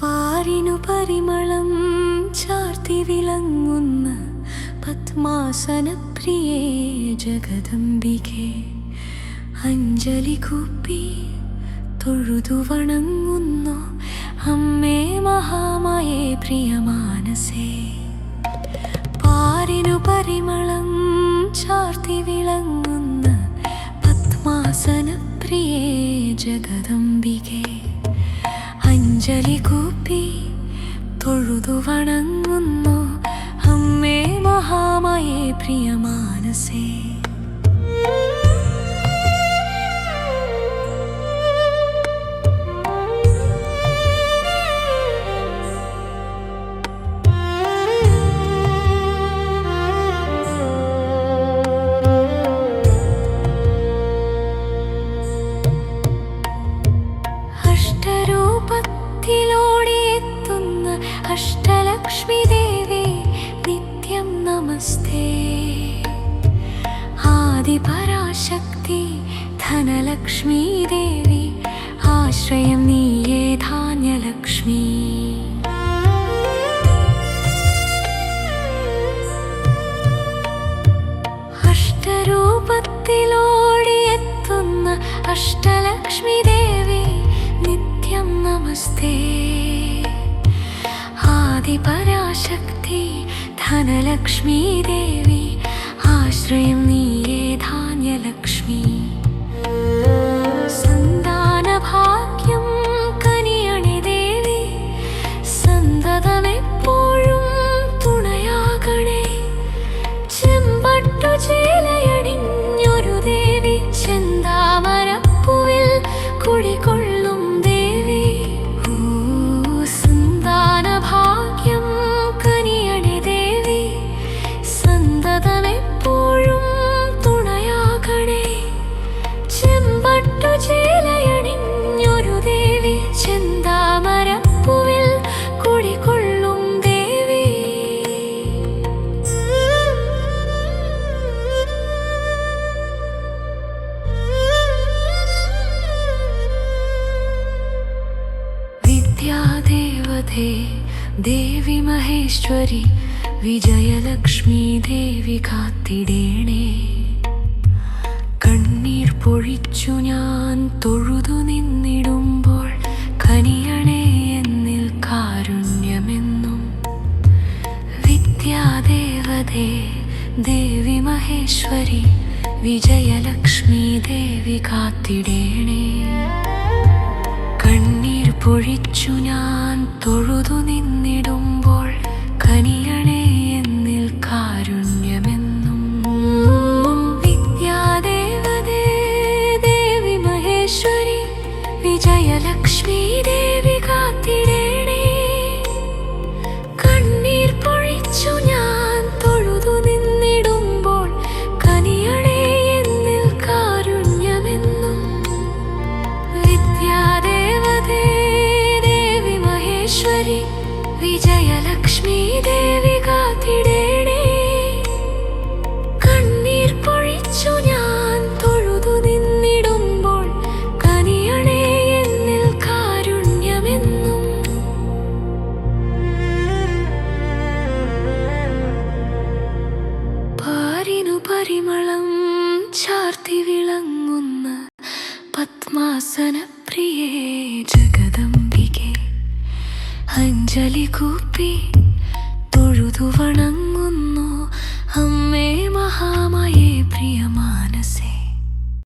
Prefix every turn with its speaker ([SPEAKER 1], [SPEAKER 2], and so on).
[SPEAKER 1] പാറിനു പരിമളം ചാർത്തി വിളങ്ങുന്ന പത്മാസനപ്രിയേ ജഗദംബികെ. അഞ്ജലി കൂപ്പി തൊഴുതു വണങ്ങുന്നു അമ്മേ മഹാമയേ പ്രിയമാനസേ. പാറിനു പരിമളം പത്മാസന പ്രിയേ ജഗദംബികെ. അഞ്ജലി കൂപ്പി തൊഴുതു വണങ്ങുന്നു. അമ്മേ മഹാമയേ പ്രിയമാനസേ അഷ്ടരൂപത്തിലോടിയെത്തുന്ന അഷ്ടലക്ഷ്മി ദേവി നിത്യം നമസ്തേ. ആദിപരാശക്തി ധനലക്ഷ്മി ദേവി ആശ്രയം നീയേ ധാന്യലക്ഷ്മി. അഷ്ടരൂപത്തിലോടിയെത്തുന്ന അഷ്ടലക്ഷ്മി ദേവി नमस्ते। आदिपराशक्ति धनलक्ष्मी देवी आश्रयं नीये धान्यलक्ष्मी। വിദ്യാദേവതേ ദേവി മഹേശ്വരി വിജയലക്ഷ്മി ദേവി കാത്തിടേണേ കണ്ണീർ പൊഴിച്ചു ഞാൻ തൊഴുതു നിന്നിടുമ്പോൾ കനിയണേ എന്നിൽ കാരുണ്യമെന്നും. വിദ്യാദേവതേ ദേവി മഹേശ്വരി വിജയലക്ഷ്മി ദേവി കാത്തിടേണേ. പൊഴിച്ചു ഞാൻ തൊഴുതു നിന്നിടുമ്പോൾ കനിയണേ എന്നിൽ കാരുണ്യമെന്നും. മഹേശ്വരി ദേവി കാത്തിടേണേ വിജയലക്ഷ്മി ദേവി കണ്ണീർ പൊഴിച്ചു ഞാൻ തൊഴുതു കനിയണേ എന്നിൽ കാരുണ്യമെന്നും. പാരിനു പരിമളം ചാർത്തി വിളങ്ങുന്ന പത്മാസന പ്രിയേ ജഗദംബികെ. അഞ്ജലി കൂപ്പി തൊഴുതു വണങ്ങുന്നു? അമ്മേ മഹാമയേ പ്രിയ മാനസേ